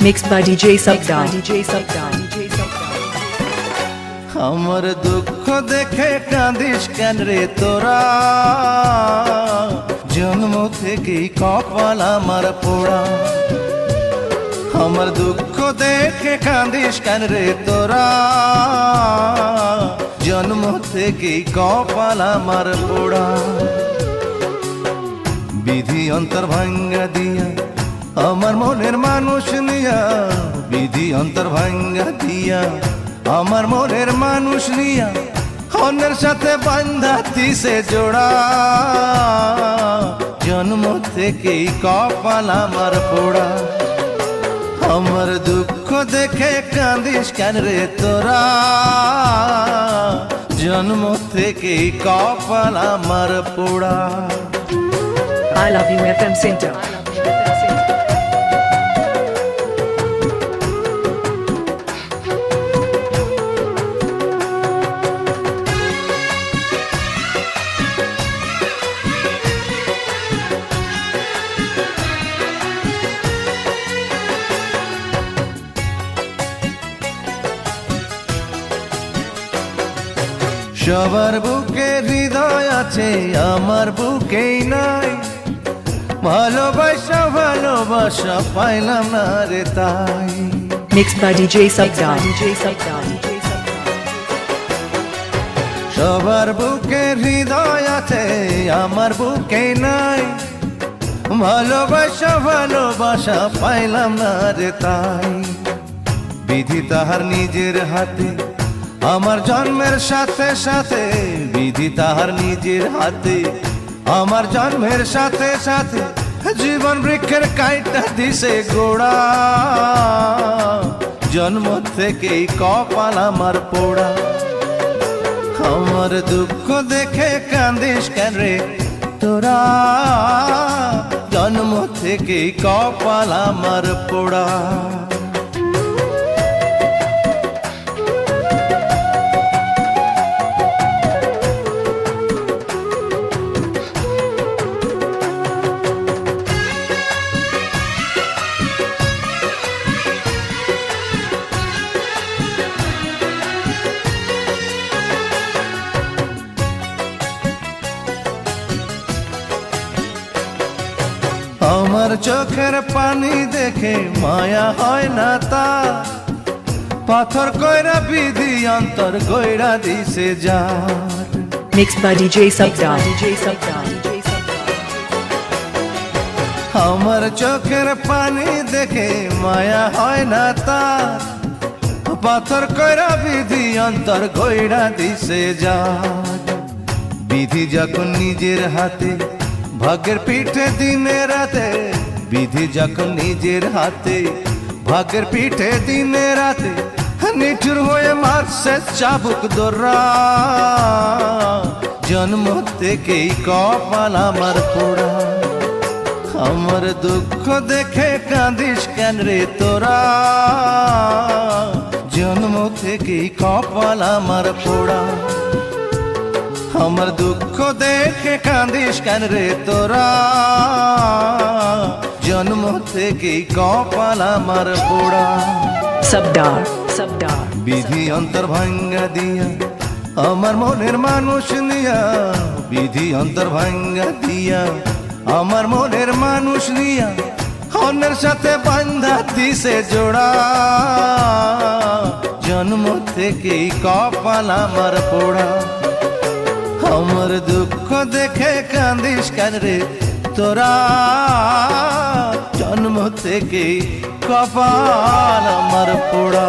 Mixed by DJ Sabda. DJ Sabda. DJ Sabda. আমার দুঃখ দেখে কাঁদিস কেন রে তোরা জন্ম থেকেই কপাল আমার পোড়া আমার দুঃখ দেখে কাঁদিস কেন রে তোরা জন্ম থেকেই কপাল আমার পোড়া বিধি অন্তর ভাঙ্গা দিয়া আমার মনের মানুষ নিয়া বিধি অন্তর ভাঙ্গা দিয়া, আমার মনের মানুষ নিয়া, অন্যের সাথে বান্ধা তিসে জোড়া। জন্ম থেকেই কপাল আমার পোড়া। আমার দুঃখ দেখে কাঁদিস কেন রে তোরা? জন্ম থেকেই কপাল আমার পোড়া। I love you FM Center. সবার বুকে হৃদয় আছে আমার বুকেই নাই। ভালোবাসা ভালোবাসা পাইলাম না রে তাই. সবার বুকে হৃদয় আছে আমার বুকে নাই। ভালোবাসা ভালোবাসা পাইলাম না রে তাই। বিধি তাহার নিজের হাতে আমার জন্মের সাথে সাথে, বিধি তাহার নিজের হাতে। আমার জন্মের সাথে সাথে, জীবন বৃক্ষের কাইটা দিছে গোড়া। জন্ম থেকেই কপাল আমার পোড়া। আমার দুঃখ দেখে কান্দিস কেন রে তোরা? জন্ম থেকেই কপাল আমার পোড়া। আমার চোখের পানি দেখে মায়া হয় না তা। পাথর কইরা বিধি অন্তর কইরা দিছে যা. আমার চোখের পানি দেখে মায়া হয় না তা। পাথর কইরা বিধি অন্তর কইরা দিছে যা বিধি যখন নিজের হাতে ভাগের পিঠে দিনে রাতে বিধি যখন নিজের হাতে, ভাগের পিঠে দিনে রাতে, নিঠুর হয়ে মারছে চাবুক দোরা জন্ম থেকেই কপাল আমার পোড়া। আমার দুঃখ দেখে কাঁদিস কেন রে তোরা? জন্ম থেকেই কপাল আমার পোড়া। আমার দুঃখ দেখে কাঁদিস কেন রে তোরা জন্ম থেকেই কপাল আমার পোড়া Sabdar. Sabdar. বিধি অন্তর ভাঙ্গা দিয়া আমার মনের মানুষ নিয়া বিধি অন্তর ভাঙ্গা দিয়া আমার মনের মানুষ নিয়া অন্যের সাথে বান্ধা দিছে জোড়া জন্ম থেকেই কপাল আমার পোড়া আমার দুঃখ দেখে কান্দিস কেন রে? তোরা জন্ম থেকে কপাল আমার পোড়া।